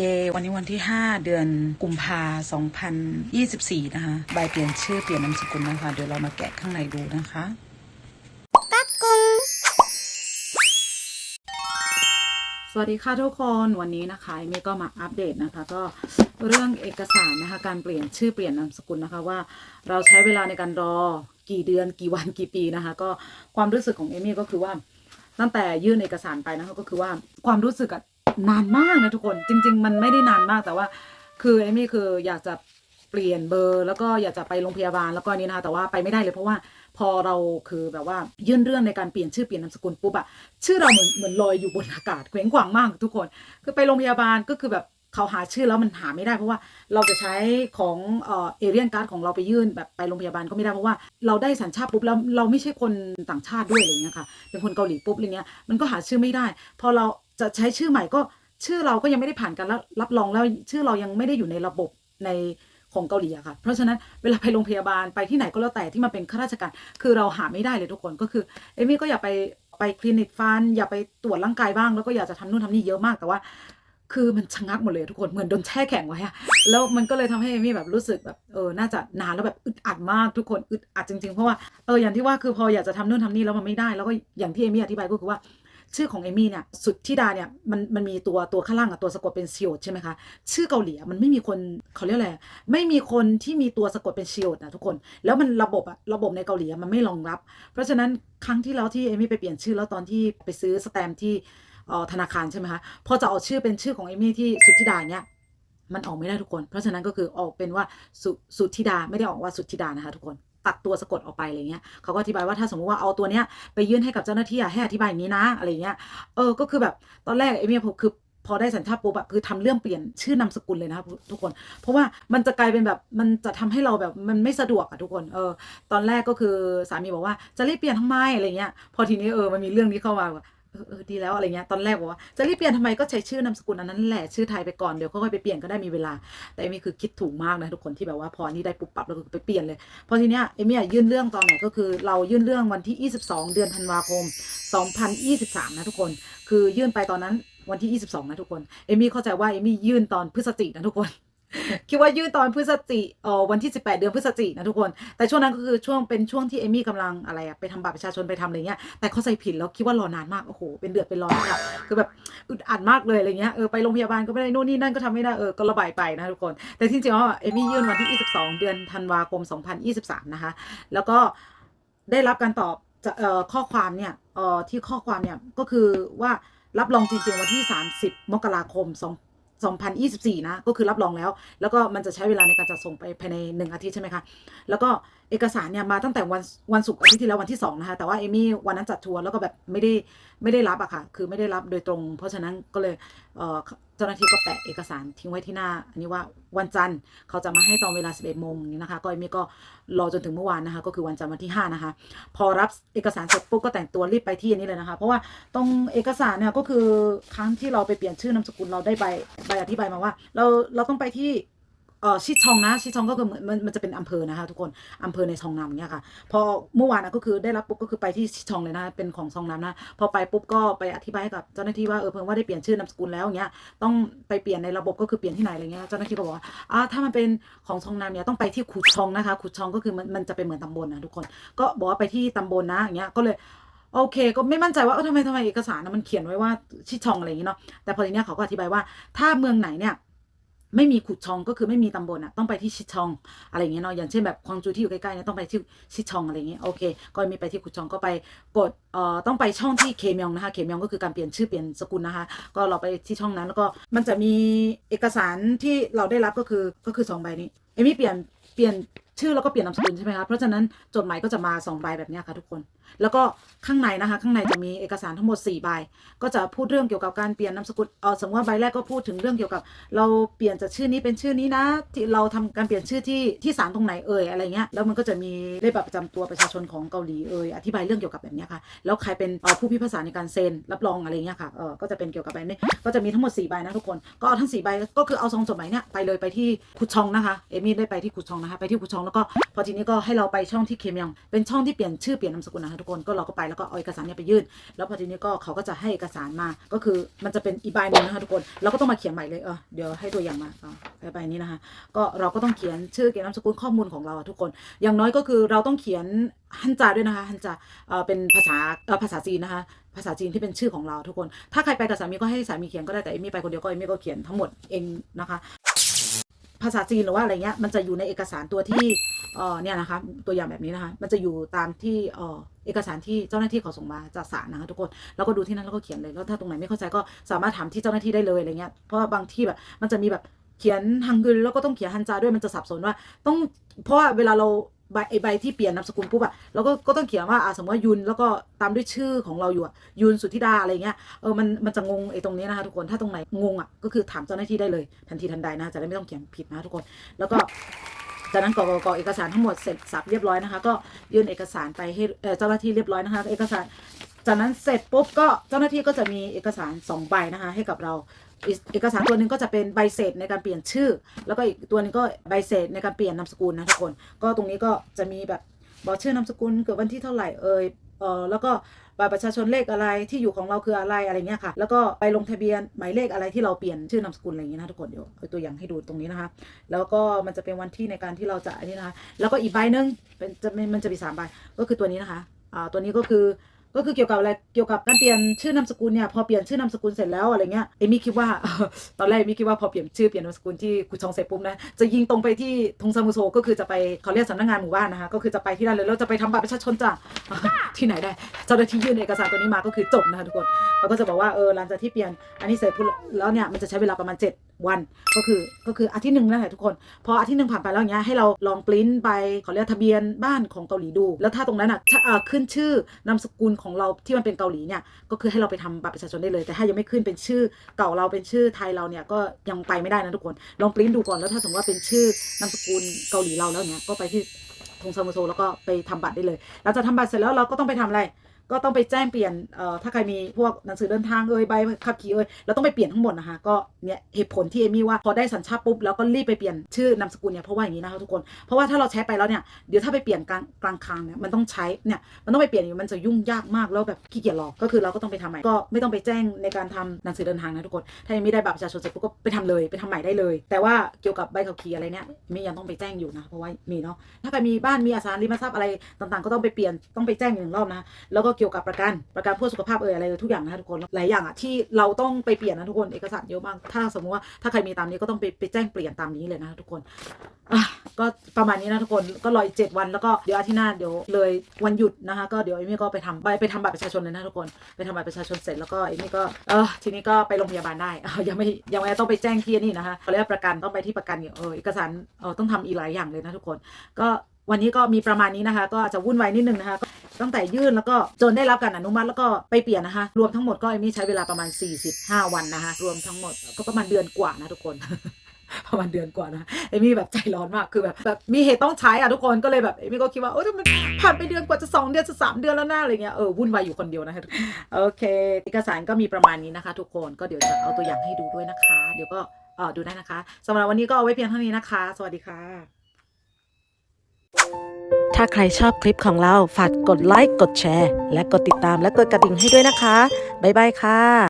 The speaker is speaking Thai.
เย่วันนี้วันที่ 5 เดือนกุมภา2024 นะคะ ใบเปลี่ยนชื่อเปลี่ยนนามสกุลนะคะ เดี๋ยวเรามาแกะข้างในดูนะคะสวัสดีค่ะทุกคนวันนี้นะคะเอมี่ก็มาอัปเดตนะคะ ก็เรื่องเอกสารนะคะการเปลี่ยนชื่อเปลี่ยนนามสกุลนะคะว่าเราใช้เวลาในการรอกี่เดือนกี่วันกี่ปีนะคะ ก็ความรู้สึกของเอมี่ก็คือว่าตั้งแต่ยื่นเอกสารไปนะคะก็คือว่าความรู้สึกอะ นานมากนะทุกคนจริง ๆ มันไม่ได้นานมากแต่ว่า คือเอมี่คืออยากจะเปลี่ยนเบอร์ แล้วก็อยากจะไปโรงพยาบาลแล้วก็นี้นะคะแต่ว่าไปไม่ได้เลยเพราะว่าพอเราคือแบบว่ายื่นเรื่องในการเปลี่ยนชื่อเปลี่ยนนามสกุลปุ๊บอะชื่อเราเหมือนเหมือนลอยอยู่บนอากาศเคว้งขวางมากทุกคน คือไปโรงพยาบาลก็คือแบบเขาหาชื่อแล้วมันหาไม่ได้เพราะว่าเราจะใช้ของเอเรียนการ์ดของเราไปยื่นแบบไปโรงพยาบาลก็ไม่ได้เพราะว่าเราได้สัญชาติปุ๊บแล้วเราไม่ใช่คนต่างชาติด้วยอะไรเงี้ยค่ะเป็นคนเกาหลีปุ๊บอะไรเงี้ยมันก็หาชื่อไม่ได้ พอเรา จะใช้ชื่อใหม่ก็ชื่อเราก็ยังไม่ได้ผ่านการรับรับรองแล้วชื่อเรายังไม่ได้อยู่ในระบบในของเกาหลีอะค่ะ เพราะฉะนั้นเวลาไปโรงพยาบาลไปที่ไหนก็แล้วแต่ที่มาเป็นข้าราชการ คือเราหาไม่ได้เลยทุกคนก็คือเอมี่ก็อย่าไปไปคลินิกฟัน อย่าไปตรวจร่างกายบ้างแล้วก็อยากจะทำนู่นทำนี่เยอะมากแต่ว่า คือมันชะงักหมดเลยทุกคนเหมือนโดนแช่แข็งไว้อะแล้วมันก็เลยทำให้เอมี่แบบรู้สึกแบบเออน่าจะนานแล้วแบบอึดอัดมากทุกคนอึดอัดจริงๆเพราะว่าเอออย่างที่ว่าคือพออยากจะทำนู่นทำนี่แล้วมันไม่ได้ แล้วก็อย่างที่เอมี่อธิบายก็คือว่า ชื่อของเอมี่เนี่ยสุดที่ดาเนี่ยมันมันมีตัวตัวข้างล่างอะตัวสะกดเป็นชิโอดใช่ไหมคะชื่อเกาหลีมันไม่มีคนเขาเรียกอะไรไม่มีคนที่มีตัวสะกดเป็นชิโอดนะทุกคน แล้วมันระบบอะระบบในเกาหลีมันไม่รองรับ เพราะฉะนั้นครั้งที่แล้วที่เอมี่ไปเปลี่ยนชื่อแล้วตอนที่ไปซื้อสแตมที่ธนาคารใช่ไหมคะพอจะเอาชื่อเป็นชื่อของเอมี่ที่สุดที่ดาเนี่ยมันออกไม่ได้ทุกคน เพราะฉะนั้นก็คือออกเป็นว่าสุสุธิดาไม่ได้ออกว่าสุธิดานะคะทุกคน ตัดตัวสะกดออกไปอะไรเงี้ยเขาก็อธิบายว่าถ้าสมมติว่าเอาตัวเนี้ยไปยื่นให้กับเจ้าหน้าที่อะให้อธิบายอย่างนี้นะอะไรเงี้ยเออก็คือแบบตอนแรกเอเมี่คือพอได้สัญชาติปุ๊บอะคือทำเรื่องเปลี่ยนชื่อนามสกุลเลยนะครับทุกคน เพราะว่ามันจะกลายเป็นแบบมันจะทำให้เราแบบมันไม่สะดวกอะทุกคนเออตอนแรกก็คือสามีบอกว่าจะรีบเปลี่ยนทำไมอะไรเงี้ยพอทีนี้เออมันมีเรื่องนี้เข้ามา อเออดีแล้วอะไรเงี้ยตอนแรกบอกว่าจะรีบเปลี่ยนทำไมก็ใช้ชื่อนามสกุลอันนั้นแหละชื่อไทยไปก่อนเดี๋ยวค่อยๆไปเปลี่ยนก็ได้มีเวลา แต่เอมี่คือคิดถูกมากนะทุกคนที่แบบว่าพอนี้ได้ปุบปับแล้วก็ไปเปลี่ยนเลยพอทีเนี้ยเอมี่ยื่นเรื่องตอนไหนก็คือเรายื่นเรื่องวันที่ 22 เดือนธันวาคม 2023 นะทุกคน คือยื่นไปตอนนั้นวันที่ 22 นะทุกคนเอมี่เข้าใจว่าเอมี่ยื่นตอนพฤศจิกนะทุกคน คิดว่ายื่นตอนพฤศจิเอ่อวันที่ 18 เดือนพฤศจินะทุกคน แต่ช่วงนั้นก็คือช่วงเป็นช่วงที่เอมี่กำลังอะไรอะไปทำบัตรประชาชนไปทำอะไรเงี้ย แต่เขาใจผิดแล้วคิดว่ารอนานมาก โอ้โห เป็นเดือดเป็นร้อนมากคือแบบอึดอัดมากเลยอะไรเงี้ย เออไปโรงพยาบาลก็ไม่ได้นู่นนี่นั่นก็ทำไม่ได้ เออก็ระบายไปนะทุกคน แต่ที่จริงๆแล้วอะเอมี่ยื่นวันที่ 22 เดือนธันวาคม 2023 นะคะ แล้วก็ได้รับการตอบจากเอ่อข้อความเนี่ยเอ่อที่ข้อความเนี่ยก็คือว่ารับรองจริงๆวันที่ 30 มกราคม2 2024 นะ ก็คือรับรองแล้ว แล้วก็มันจะใช้เวลาในการจัดส่งไปภายใน 1 อาทิตย์ใช่ไหมคะ แล้วก็เอกสารเนี่ยมาตั้งแต่วันวันศุกร์อาทิตย์ที่แล้ววันที่ 2 นะคะ แต่ว่าเอมี่วันนั้นจัดทัวร์แล้วก็แบบไม่ได้ไม่ได้รับอะค่ะ คือไม่ได้รับโดยตรง เพราะฉะนั้นก็เลยเอ่อ เจ้าหน้าที่ก็แปะเอกสารทิ้งไว้ที่หน้า อันนี้ว่าวันจันทร์เขาจะมาให้ตอนเวลา 11โมงนี้นะคะ ก็เอมี่ก็รอจนถึงเมื่อวานนะคะ ก็คือวันจันทร์วันที่ 5 นะคะ พอรับเอกสารเสร็จปุ๊บก็แต่งตัวรีบไปที่อันนี้เลยนะคะ เพราะว่าตรงเอกสารเนี่ยก็คือครั้งที่เราไปเปลี่ยนชื่อนามสกุลเราได้ใบใบอธิบายมาว่า เราเราต้องไปที่ เออชิชองนะชิดชองก็คือเหมือนมันมันจะเป็นอำเภอนะคะทุกคนอำเภอในซองนำเนี่ยค่ะ พอเมื่อวานนะก็คือได้รับปุ๊บก็คือไปที่ชิดชองเลยนะเป็นของซองนำนะพอไปปุ๊บก็ไปอธิบายให้กับเจ้าหน้าที่ว่าเออเพิ่งว่าได้เปลี่ยนชื่อนามสกุลแล้วอย่างเงี้ยต้องไปเปลี่ยนในระบบก็คือเปลี่ยนที่ไหนอะไรเงี้ยเจ้าหน้าที่ก็บอกว่าอ่าถ้ามันเป็นของซองนำเนี่ยต้องไปที่ขุดชองนะคะขุดชองก็คือมันมันจะเป็นเหมือนตำบลนะทุกคน ก็บอกว่าไปที่ตำบลนะอย่างเงี้ยก็เลยโอเค ก็ไม่มั่นใจว่าเออทำไมทำไมเอกสารนะมันเขียนไว้ว่าชิดชองอะไรอย่างงี้เนาะแต่พอทีเนี้ยเขาก็อธิบายว่าถ้าเมืองไหนเนี่ย ไม่มีขุดชองก็คือไม่มีตำบลอะต้องไปที่ชิดชองอะไรอย่างเงี้ยเนาะอย่างเช่นแบบควางจูที่อยู่ใกล้ๆเนี่ยต้องไปที่ชิดชองอะไรเงี้ยโอเค ก็มีไปที่ขุดชองก็ไปกดเอ่อต้องไปช่องที่เคมยองนะคะเคมยองก็คือการเปลี่ยนชื่อเปลี่ยนสกุลนะคะ ก็เราไปที่ช่องนั้นแล้วก็มันจะมีเอกสารที่เราได้รับก็คือก็คือสองใบนี้เอมี่เปลี่ยนเปลี่ยน ชื่อแล้วก็เปลี่ยนนามสกุลใช่ไหมคะเพราะฉะนั้นจดหมายก็จะมาสองใบแบบนี้ค่ะทุกคน แล้วก็ข้างในนะคะ ข้างในจะมีเอกสารทั้งหมด4ใบก็จะพูดเรื่องเกี่ยวกับการเปลี่ยนนามสกุลเออสมมติว่าใบแรกก็พูดถึงเรื่องเกี่ยวกับ เราเปลี่ยนจากชื่อนี้เป็นชื่อนี้นะ ที่เราทำการเปลี่ยนชื่อที่ที่ศาลตรงไหนเอ่ยอะไรเงี้ยแล้วมันก็จะมีเลขบัตรประจำตัวประชาชนของเกาหลีเอ่ยอธิบายเรื่องเกี่ยวกับแบบนี้ค่ะแล้วใครเป็นผู้พิพากษาในการเซ็นรับรองอะไรเงี้ยค่ะเออก็จะเป็นเกี่ยวกับแบบนี้ก็จะมีทั้งหมด4ใบนะทุกคนก็เอาทั้ง4ใบก็คือเอาซองจดหมายเนี่ยไปเลยไปที่คุชองนะคะเอมี่ได้ไปที่คุชองนะคะไปที่คุชองแล้วก็พอทีนี้ก็ให้เราไปช่องที่เคมยองเป็นช่องที่เปลี่ยนชื่อเปลี่ยนนามสกุลนะคะทุกคนก็เราก็ไปแล้วก็เอาเอกสารเนี่ยไปยื่นแล้วพอทีนี้ก็เขาก็จะให้เอกสารมาก็คือมันจะเป็นอีกใบหนึ่งนะคะทุกคนเราก็ต้องมาเขียนใหม่เลยเออเดี๋ยวให้ตัวอย่างมาอ่าใบนี้นะคะก็เราก็ต้องเขียนชื่อเขียนนามสกุลข้อมูลของเราทุกคน อย่างน้อยก็คือเราต้องเขียนฮันจาด้วยนะคะฮันจาเออเป็นภาษาเออภาษาจีนนะคะภาษาจีนที่เป็นชื่อของเราทุกคน ถ้าใครไปกับสามีก็ให้สามีเขียนก็ได้แต่เอมี่ไปคนเดียวก็เอมี่ก็เขียนทั้งหมดเองนะคะ ภาษาจีนหรือว่าอะไรเงี้ยมันจะอยู่ในเอกสารตัวที่เออเนี่ยนะคะตัวอย่างแบบนี้นะคะ มันจะอยู่ตามที่เออเอกสารที่เจ้าหน้าที่เขาส่งมาจากศาลนะคะทุกคนแล้วก็ดูที่นั่นแล้วก็เขียนเลยแล้วถ้าตรงไหนไม่เข้าใจก็สามารถถามที่เจ้าหน้าที่ได้เลยอะไรเงี้ยเพราะว่าบางที่แบบมันจะมีแบบเขียนฮังกึนแล้วก็ต้องเขียนฮันจาด้วยมันจะสับสนว่า ต้องเพราะว่าเวลาเรา ใบไอใบที่เปลี่ยนนามสกุลปุ๊บอะเราก็ก็ต้องเขียนว่าอ่าสมมติว่ายุนแล้วก็ตามด้วยชื่อของเราอยู่อะยุนสุทธิดาอะไรเงี้ยเออมันมันจะงงไอ้ตรงนี้นะคะทุกคนถ้าตรงไหนงงอะก็คือถามเจ้าหน้าที่ได้เลยทันทีทันใดนะจะได้ไม่ต้องเขียนผิดนะทุกคน แล้วก็จากนั้นกรอกกเอกสารทั้งหมดเสร็จสับเรียบร้อยนะคะ ก็ยื่นเอกสารไปให้เจ้าหน้าที่เรียบร้อยนะคะ เอกสารจากนั้นเสร็จปุ๊บก็เจ้าหน้าที่ก็จะมีเอกสารสองใบนะคะ ให้กับเรา เอกสารตัวหนึ่งก็จะเป็นใบเสร็จในการเปลี่ยนชื่อ แล้วก็อีกตัวนึงก็ใบเสร็จในการเปลี่ยนนามสกุลนะทุกคน ก็ตรงนี้ก็จะมีแบบบอกชื่อนามสกุลเกิดวันที่เท่าไหร่เอ่ยเออแล้วก็บัตรประชาชนเลขอะไรที่อยู่ของเราคืออะไรอะไรเงี้ยค่ะ แล้วก็ไปลงทะเบียนหมายเลขอะไรที่เราเปลี่ยนชื่อนามสกุลอะไรอย่างเงี้ยนะทุกคนเดี๋ยวเอาตัวอย่างให้ดูตรงนี้นะคะ แล้วก็มันจะเป็นวันที่ในการที่เราจะอันนี้นะคะ แล้วก็อีกใบหนึ่งเป็นจะมันจะมีสามใบก็คือตัวนี้นะคะอ่าตัวนี้ก็คือ ก็คือเกี่ยวกับอะไรเกี่ยวกับการเปลี่ยนชื่อนามสกุลเนี่ยพอเปลี่ยนชื่อนามสกุลเสร็จแล้วอะไรเงี้ยเอมี่คิดว่าตอนแรกเอมี่คิดว่าพอเปลี่ยนชื่อเปลี่ยนนามสกุลที่กุชองเสร็จปุ๊บนะจะยิงตรงไปที่ทงซามุโซก็คือจะไปเขาเรียกสำนักงานหมู่บ้านนะคะก็คือจะไปที่นั่นเลยแล้วจะไปทำบัตรประชาชนจ้ะ ที่ไหนได้เจ้าหน้าที่ยื่นเอกสารตัวนี้มาก็คือจบนะคะทุกคนเขาก็จะบอกว่าเออหลังจากที่เปลี่ยนอันนี้เสร็จปุ๊บแล้วเนี่ยมันจะใช้เวลาประมาณ 7 วัน ก็คือก็คืออาทิตย์หนึ่งนั่นแหละทุกคน พออาทิตย์หนึ่งผ่านไปแล้วเงี้ยให้เราลองปริ้นไปเขาเรียกทะเบียนบ้านของเกาหลีดู แล้วถ้าตรงนั้นอะถ้าเอ่อขึ้นชื่อนามสกุลของเราที่มันเป็นเกาหลีเนี่ยก็คือให้เราไปทำบัตรประชาชนได้เลย แต่ถ้ายังไม่ขึ้นเป็นชื่อเก่าเราเป็นชื่อไทยเราเนี่ยก็ยังไปไม่ได้นะทุกคนลองปริ้นดูก่อนแล้วถ้าสมมติว่าเป็นชื่อนามสกุลเกาหลีเราแล้วเนี่ยก็ไปที่ ธงซามูโซแล้วก็ไปทำบัตรได้เลยหลังจากทำบัตรเสร็จแล้วเราก็ต้องไปทำอะไร ก็ต้องไปแจ้งเปลี่ยนเอ่อถ้าใครมีพวกหนังสือเดินทางเอ่ยใบขับขี่เอ่ยเราต้องไปเปลี่ยนทั้งหมดนะคะก็เนี่ยเหตุผลที่เอมี่ว่าพอได้สัญชาติปุ๊บแล้วก็รีบไปเปลี่ยนชื่อนามสกุลเนี่ยเพราะว่าอย่างนี้นะคะทุกคนเพราะว่าถ้าเราใช้ไปแล้วเนี่ยเดี๋ยวถ้าไปเปลี่ยนกลางกลางคังเนี่ยมันต้องใช้เนี่ยมันต้องไปเปลี่ยนอยู่มันจะยุ่งยากมากแล้วแบบขี้เกียจรอก็คือเราก็ต้องไปทำใหม่ก็ไม่ต้องไปแจ้งในการทำหนังสือเดินทางนะทุกคน ถ้ายังไม่ได้บัตรประชาชนเสร็จปุ๊บก็ไปทำเลยไปทำใหม่ได้เลย แต่ว่าเกี่ยวกับใบขับขี่อะไรเนี่ยมียังต้องไปแจ้งอยู่นะเพราะว่ามีเนาะถ้าใครมีบ้านมีอสังหาริมทรัพย์อะไรต่างๆ ก็ต้องไปเปลี่ยนต้องไปแจ้งอีกหนึ่งรอบนะแล้วก็เกี่ยวกับประกันประกันเพื่อสุขภาพเอ่ยอะไรเอ่ยทุกอย่างนะคะทุกคนหลายอย่างอะที่เราต้องไปเปลี่ยนนะทุกคนเอกสารเยอะมากถ้าสมมติว่าถ้าใครมีตามนี้ก็ต้องไปไปแจ้งเปลี่ยนตามนี้เลยนะทุกคนอะก็ประมาณนี้นะทุกคนก็รออีกเจ็ดวันแล้วก็เดี๋ยวอาทิตย์หน้าเดี๋ยวเลยวันหยุดนะคะก็เดี๋ยวเอมี่ก็ไปทำไปไปทำบัตรประชาชนเลยนะทุกคนไปทำบัตรประชาชนเสร็จแล้วก็เอมี่ก็เออทีนี้ก็ไปโรงพยาบาลได้เออยังไม่ยังไม่ต้องไปแจ้งที่นี่นะคะเขาเรียกประกันต้องไปที่ประกันอยู่เออเอกสารเออต้องทำอีกหลายอย่างเลยนะทุกคนก็ วันนี้ก็มีประมาณนี้นะคะ ก็อาจจะวุ่นวายนิดนึงนะคะตั้งแต่ยื่นแล้วก็จนได้รับการอนุมัติแล้วก็ไปเปลี่ยนนะคะ รวมทั้งหมดก็เอมี่ใช้เวลาประมาณ 45 วันนะคะ รวมทั้งหมดก็ประมาณเดือนกว่านะทุกคนประมาณเดือนกว่านะเอมี่แบบใจร้อนมากคือแบบแบบมีเหตุต้องใช้อะทุกคนก็เลยแบบเอมี่ก็คิดว่าโอ้ยมันผ่านไปเดือนกว่าจะสองเดือนจะสามเดือนแล้วนะอะไรเงี้ยเออวุ่นวายอยู่คนเดียวนะคะโอเค เอกสารก็มีประมาณนี้นะคะ ทุกคนก็เดี๋ยวจะเอาตัวอย่างให้ดูด้วยนะคะ เดี๋ยวก็เออดูได้นะคะสำหรับวันนี้ก็เอาไว้เพียงเท่านี้นะคะ สวัสดีค่ะ ถ้าใครชอบคลิปของเรา ฝากกดไลค์ กดแชร์ และกดติดตามและกดกระดิ่งให้ด้วยนะคะ บ๊ายบายค่ะ